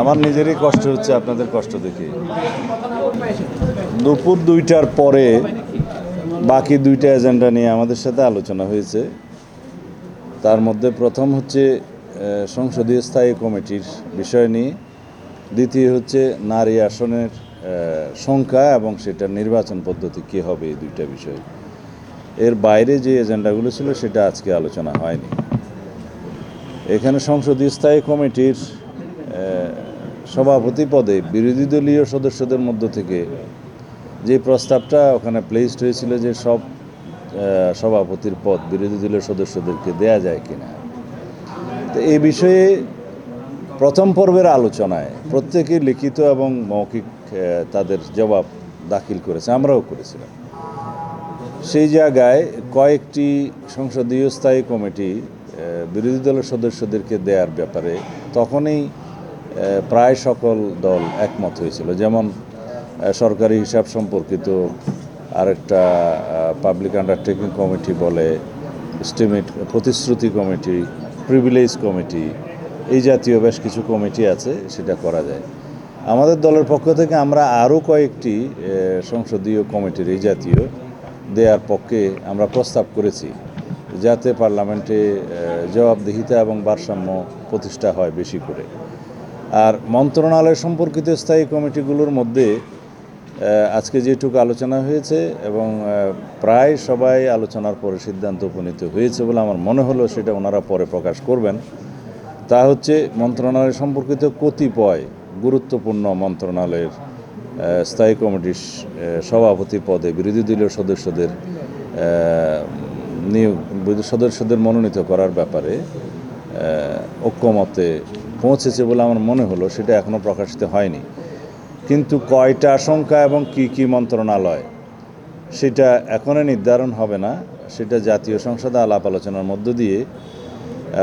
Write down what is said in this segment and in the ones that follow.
আমার নিজেরই কষ্ট হচ্ছে, আপনাদের কষ্ট দেখে। দুপুর দুইটার পরে বাকি দুইটা এজেন্ডা নিয়ে আমাদের সাথে আলোচনা হয়েছে। তার মধ্যে প্রথম হচ্ছে সংসদীয় স্থায়ী কমিটির বিষয় নিয়ে। দ্বিতীয় হচ্ছে, নারী আসনের সংখ্যা এবং সেটার নির্বাচন পদ্ধতি কী হবে, এই দুইটা বিষয়। এর বাইরে যে এজেন্ডাগুলো ছিল, সেটা আজকে আলোচনা হয়নি। এখানে সংসদীয় স্থায়ী কমিটির সভাপতি পদে বিরোধী দলীয় সদস্যদের মধ্য থেকে যে প্রস্তাবটা ওখানে প্লেসড হয়েছিল যে সব সভাপতির পদ বিরোধী দলীয় সদস্যদেরকে দেয়া যায় কিনা। তো এই বিষয়ে প্রথম পর্বের আলোচনায় প্রত্যেকে লিখিত এবং মৌখিক তাদের জবাব দাখিল করেছে, আমরাও করেছিলাম। সেই জায়গায় কয়েকটি সংসদীয় স্থায়ী কমিটি বিরোধী দলের সদস্যদেরকে দেওয়ার ব্যাপারে তখনই প্রায় সকল দল একমত হয়েছিল। যেমন সরকারি হিসাব সম্পর্কিত আরেকটা পাবলিক আন্ডারটেকিং কমিটি বলে স্টিমেট প্রতিশ্রুতি কমিটি প্রিভিলেজ কমিটি এই জাতীয় বেশ কিছু কমিটি আছে, সেটা করা যায়। আমাদের দলের পক্ষ থেকে আমরা আরও কয়েকটি সংসদীয় কমিটির এই জাতীয় দেওয়ার পক্ষে আমরা প্রস্তাব করেছি, যাতে পার্লামেন্টে জবাবদিহিতা এবং ভারসাম্য প্রতিষ্ঠা হয় বেশি করে। আর মন্ত্রণালয় সম্পর্কিত স্থায়ী কমিটিগুলোর মধ্যে আজকে যেটুকু আলোচনা হয়েছে এবং প্রায় সবাই আলোচনার পরে সিদ্ধান্ত উপনীত হয়েছে বলে আমার মনে হলো, সেটা ওনারা পরে প্রকাশ করবেন। তা হচ্ছে মন্ত্রণালয় সম্পর্কিত কতিপয় গুরুত্বপূর্ণ মন্ত্রণালয়ের স্থায়ী কমিটির সভাপতি পদে বিরোধী দলীয় সদস্যদের নিয়োগ সদস্যদের মনোনীত করার ব্যাপারে ঐক্যমতে পৌঁছেছে বলে আমার মনে হলো, সেটা এখনও প্রকাশিত হয়নি। কিন্তু কয়টা আশঙ্কা এবং কি কি মন্ত্রণালয়, সেটা এখনও নির্ধারণ হবে না। সেটা জাতীয় সংসদে আলাপ আলোচনার মধ্য দিয়ে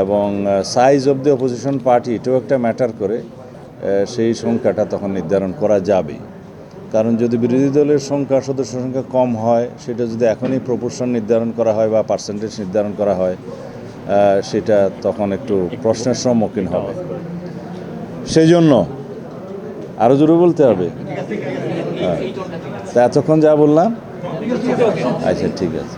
এবং size of the opposition party এটাও একটা ম্যাটার করে সেই সংখ্যাটা তখন নির্ধারণ করা যাবে। কারণ যদি বিরোধী দলের সংখ্যা, সদস্য সংখ্যা কম হয়, সেটা যদি এখনই প্রপোর্শন নির্ধারণ করা হয় বা পার্সেন্টেজ নির্ধারণ করা হয় সেটা তখন একটু প্রশ্নের সম্মুখীন হবে। সেই জন্য আরও জোরে বলতে হবে? হ্যাঁ। তা এতক্ষণ যা বললাম? আচ্ছা ঠিক আছে।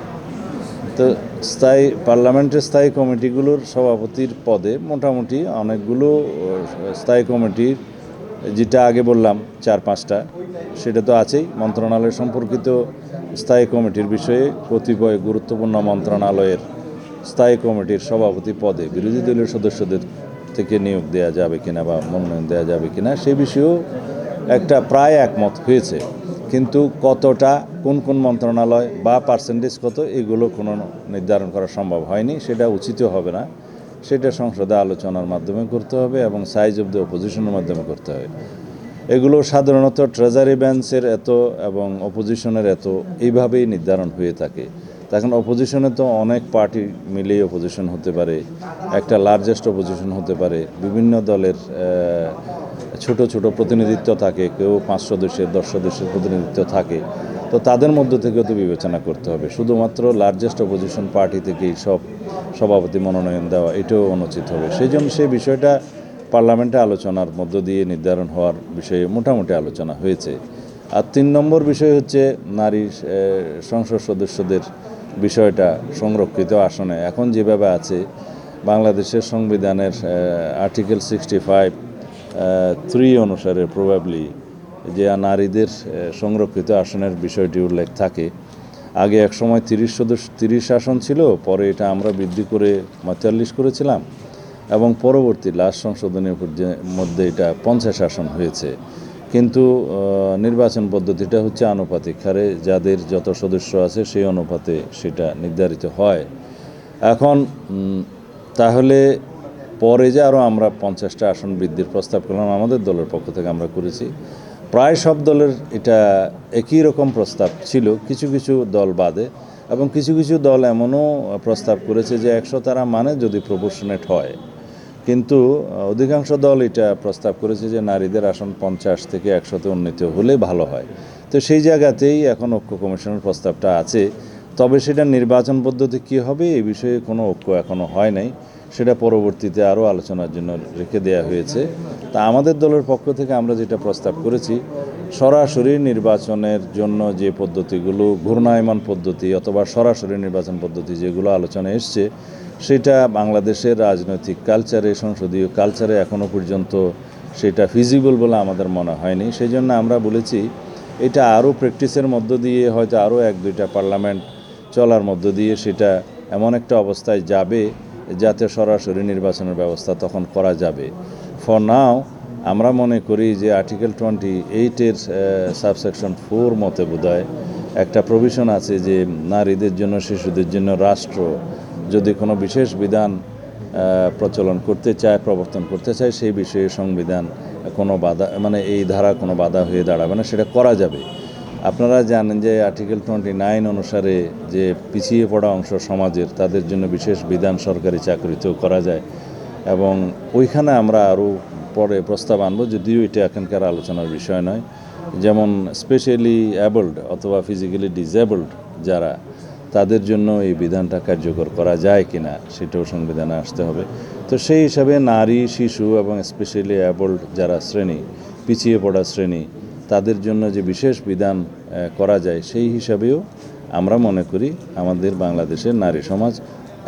তো স্থায়ী, পার্লামেন্টের স্থায়ী কমিটিগুলোর সভাপতির পদে মোটামুটি অনেকগুলো স্থায়ী কমিটির, যেটা আগে বললাম, চার পাঁচটা, সেটা তো আছেই। মন্ত্রণালয় সম্পর্কিত স্থায়ী কমিটির বিষয়ে কতিপয় গুরুত্বপূর্ণ মন্ত্রণালয়ের স্থায়ী কমিটির সভাপতি পদে বিরোধী দলীয় সদস্যদের থেকে নিয়োগ দেওয়া যাবে কিনা বা মনোনয়ন দেওয়া যাবে কিনা সে বিষয়েও একটা প্রায় একমত হয়েছে। কিন্তু কতটা, কোন কোন মন্ত্রণালয় বা পার্সেন্টেজ কত, এগুলো কোনো নির্ধারণ করা সম্ভব হয়নি, সেটা উচিতও হবে না। সেটা সংসদে আলোচনার মাধ্যমে করতে হবে এবং সাইজ অব দ্য অপোজিশনের মাধ্যমে করতে হবে। এগুলো সাধারণত ট্রেজারি ব্যান্সের এত এবং অপোজিশনের এত, এইভাবেই নির্ধারণ হয়ে থাকে। তখন অপোজিশনে তো অনেক পার্টি মিলেই অপোজিশন হতে পারে। একটা লার্জেস্ট অপোজিশন হতে পারে। বিভিন্ন দলের ছোট ছোট প্রতিনিধিত্ব থাকে। কেউ পাঁচ সদস্যের, দশ সদস্যের প্রতিনিধিত্ব থাকে। তো তাদের মধ্য থেকেও তো বিবেচনা করতে হবে। শুধুমাত্র লার্জেস্ট অপোজিশন পার্টি থেকেই সব সভাপতি মনোনয়ন দেওয়া, এটাও অনুচিত হবে। সেই জন্য সেই বিষয়টা পার্লামেন্টে আলোচনার মধ্য দিয়ে নির্ধারণ হওয়ার বিষয়ে মোটামুটি আলোচনা হয়েছে। আর তিন নম্বর বিষয় হচ্ছে নারী সংসদ সদস্যদের বিষয়টা সংরক্ষিত আসনে। এখন যেভাবে আছে, বাংলাদেশের সংবিধানের আর্টিকেল সিক্সটি ফাইভ থ্রি অনুসারে প্রবাবলি যে নারীদের সংরক্ষিত আসনের বিষয়টি উল্লেখ থাকে। আগে এক সময় তিরিশ সদস্য, তিরিশ আসন ছিল, পরে এটা আমরা বৃদ্ধি করে পঁয়তাল্লিশ করেছিলাম এবং পরবর্তী লাস্ট সংশোধনের মধ্যে এটা পঞ্চাশ আসন হয়েছে। কিন্তু নির্বাচন পদ্ধতিটা হচ্ছে আনুপাতিক। হারে যাদের যত সদস্য আছে সেই অনুপাতে সেটা নির্ধারিত হয়। এখন তাহলে পরে যে আরও আমরা পঞ্চাশটা আসন বৃদ্ধির প্রস্তাব করলাম, আমাদের দলের পক্ষ থেকে আমরা করেছি। প্রায় সব দলের এটা একই রকম প্রস্তাব ছিল, কিছু কিছু দল বাদে এবং কিছু কিছু দল এমনও প্রস্তাব করেছে যে একশো তারা মানে যদি প্রপোর্শনেট হয়। কিন্তু অধিকাংশ দল এটা প্রস্তাব করেছে যে নারীদের আসন পঞ্চাশ থেকে একশোতে উন্নীত হলে ভালো হয়। তো সেই জায়গাতেই এখন ঐক্য কমিশনের প্রস্তাবটা আছে। তবে সেটা নির্বাচন পদ্ধতি কী হবে এই বিষয়ে কোনো ঐক্য এখনও হয় নাই। সেটা পরবর্তীতে আরও আলোচনার জন্য রেখে দেয়া হয়েছে। তা আমাদের দলের পক্ষ থেকে আমরা যেটা প্রস্তাব করেছি সরাসরি নির্বাচনের জন্য যে পদ্ধতিগুলো, ঘূর্ণায়মান পদ্ধতি অথবা সরাসরি নির্বাচন পদ্ধতি যেগুলো আলোচনা এসছে, সেটা বাংলাদেশের রাজনৈতিক কালচারে, সংসদীয় কালচারে এখনও পর্যন্ত সেটা ফিজিবল বলে আমাদের মনে হয়নি। সেই জন্য আমরা বলেছি, এটা আরও প্র্যাকটিসের মধ্য দিয়ে, হয়তো আরও এক, দুইটা পার্লামেন্ট চলার মধ্য দিয়ে সেটা এমন একটা অবস্থায় যাবে, যাতে সরাসরি নির্বাচনের ব্যবস্থা তখন করা যাবে। ফর নাও আমরা মনে করি যে আর্টিকেল টোয়েন্টি এইটের সাবসেকশন ফোর মতে বোধহয় একটা প্রভিশন আছে যে নারীদের জন্য, শিশুদের জন্য রাষ্ট্র যদি কোনো বিশেষ বিধান প্রচলন করতে চায়, প্রবর্তন করতে চায়, সেই বিষয়ে সংবিধান কোনো বাধা মানে এই ধারা কোনো বাধা হয়ে দাঁড়াবে না, সেটা করা যাবে। আপনারা জানেন যে আর্টিকেল টোয়েন্টি নাইন অনুসারে যে পিছিয়ে পড়া অংশ সমাজের, তাদের জন্য বিশেষ বিধান সরকারি চাকরিতেও করা যায় এবং ওইখানে আমরা আরও পরে প্রস্তাব আনব যদিও এটা এখানকার আলোচনার বিষয় নয়। যেমন স্পেশালি অ্যাবল্ড অথবা ফিজিক্যালি ডিসেবলড যারা, তাদের জন্য এই বিধানটা কার্যকর করা যায় কি না সেটাও সংবিধানে আসতে হবে। তো সেই হিসাবে নারী, শিশু এবং স্পেশালি অ্যাবল্ড যারা শ্রেণি, পিছিয়ে পড়া শ্রেণি, তাদের জন্য যে বিশেষ বিধান করা যায় সেই হিসাবেও আমরা মনে করি আমাদের বাংলাদেশের নারী সমাজ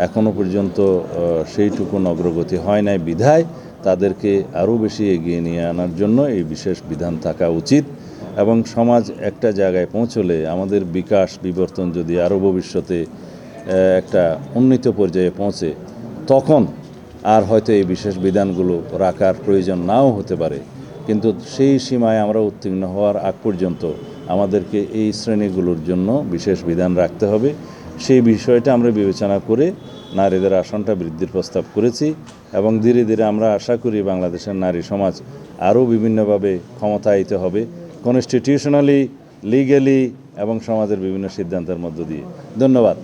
এখনও পর্যন্ত সেইটুকুন অগ্রগতি হয় নাই, বিধায় তাদেরকে আরও বেশি এগিয়ে নিয়ে আনার জন্য এই বিশেষ বিধান থাকা উচিত এবং সমাজ একটা জায়গায় পৌঁছলে আমাদের বিকাশ, বিবর্তন যদি আরও ভবিষ্যতে একটা উন্নীত পর্যায়ে পৌঁছে, তখন আর হয়তো এই বিশেষ বিধানগুলো রাখার প্রয়োজন নাও হতে পারে। কিন্তু সেই সীমায় আমরা উত্তীর্ণ হওয়ার আগ পর্যন্ত আমাদেরকে এই শ্রেণীগুলোর জন্য বিশেষ বিধান রাখতে হবে। সেই বিষয়টা আমরা বিবেচনা করে নারীদের আসনটা বৃদ্ধির প্রস্তাব করেছি এবং ধীরে ধীরে আমরা আশা করি বাংলাদেশের নারী সমাজ আরও বিভিন্নভাবে ক্ষমতায়িত হবে কনস্টিটিউশনালি লিগ্যালি এবং সমাজের বিভিন্ন সিদ্ধান্তের মধ্য দিয়ে। ধন্যবাদ।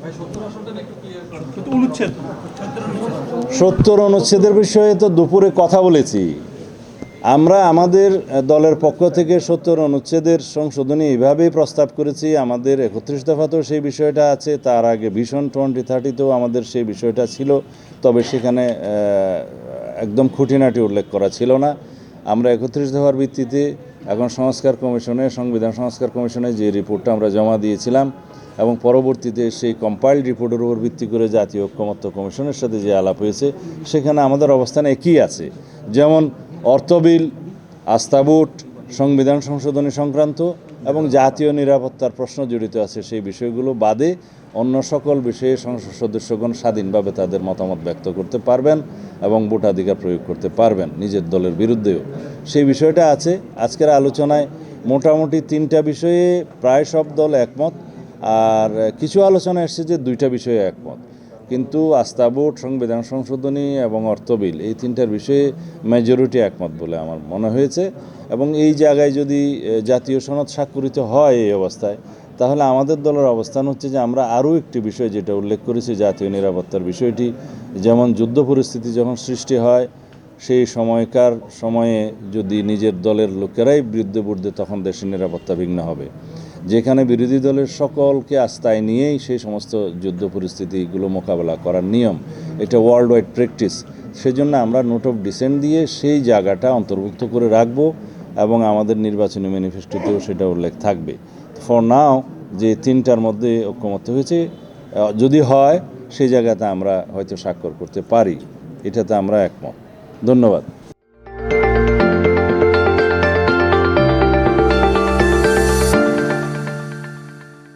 সত্তর অনুচ্ছেদের বিষয়ে তো দুপুরে কথা বলেছি। আমরা আমাদের দলের পক্ষ থেকে সত্তর অনুচ্ছেদের সংশোধনী এইভাবেই প্রস্তাব করেছি, আমাদের একত্রিশ দফাতেও সেই বিষয়টা আছে, তার আগে ভীষণ টোয়েন্টি থার্টিতেও আমাদের সেই বিষয়টা ছিল, তবে সেখানে একদম খুঁটিনাটি উল্লেখ করা ছিল না। আমরা একত্রিশ দফার ভিত্তিতে এখন সংস্কার কমিশনে, সংবিধান সংস্কার কমিশনে যে রিপোর্টটা আমরা জমা দিয়েছিলাম এবং পরবর্তীতে সেই কম্পাইল্ড রিপোর্টের উপর ভিত্তি করে জাতীয় ঐক্যমত্য কমিশনের সাথে যে আলাপ হয়েছে, সেখানে আমাদের অবস্থান একই আছে। যেমন অর্থবিল আস্থাভোট সংবিধান সংশোধনী সংক্রান্ত এবং জাতীয় নিরাপত্তার প্রশ্ন জড়িত আছে। সেই বিষয়গুলো বাদে অন্য সকল বিষয়ে সংসদ সদস্যগণ স্বাধীনভাবে তাদের মতামত ব্যক্ত করতে পারবেন এবং ভোটাধিকার প্রয়োগ করতে পারবেন নিজের দলের বিরুদ্ধেও। সেই বিষয়টা আছে। আজকের আলোচনায় মোটামুটি তিনটা বিষয়ে প্রায় সব দল একমত। আর কিছু আলোচনা এসছে যে দুইটা বিষয়ে একমত। কিন্তু আস্থা ভোট সংবিধান সংশোধনী এবং অর্থ বিল, এই তিনটার বিষয়ে মেজরিটি একমত বলে আমার মনে হয়েছে। এবং এই জায়গায় যদি জাতীয় সনদ স্বাক্ষরিত হয় এই অবস্থায়, তাহলে আমাদের দলের অবস্থান হচ্ছে যে আমরা আরও একটি বিষয় যেটা উল্লেখ করেছি, জাতীয় নিরাপত্তার বিষয়টি, যেমন যুদ্ধ পরিস্থিতি যখন সৃষ্টি হয়, সেই সময়কার সময়ে যদি নিজের দলের লোকেরাই বিরুদ্ধে বুদ্ধে, তখন দেশের নিরাপত্তা বিঘ্ন হবে। যেখানে বিরোধী দলের সকলকে আস্থায় নিয়েই সেই সমস্ত যুদ্ধ পরিস্থিতিগুলো মোকাবেলা করার নিয়ম, এটা ওয়ার্ল্ড ওয়াইড প্র্যাকটিস সেজন্য আমরা নোট অফ ডিসেন্ট দিয়ে সেই জায়গাটা অন্তর্ভুক্ত করে রাখব এবং আমাদের নির্বাচনী ম্যানিফেস্টোতেও সেটা উল্লেখ থাকবে। ফর নাও যে তিনটার মধ্যে ঐক্যমত্য হয়েছে যদি হয়, সেই জায়গাতে আমরা হয়তো স্বাক্ষর করতে পারি। এটাতে আমরা একমত। ধন্যবাদ।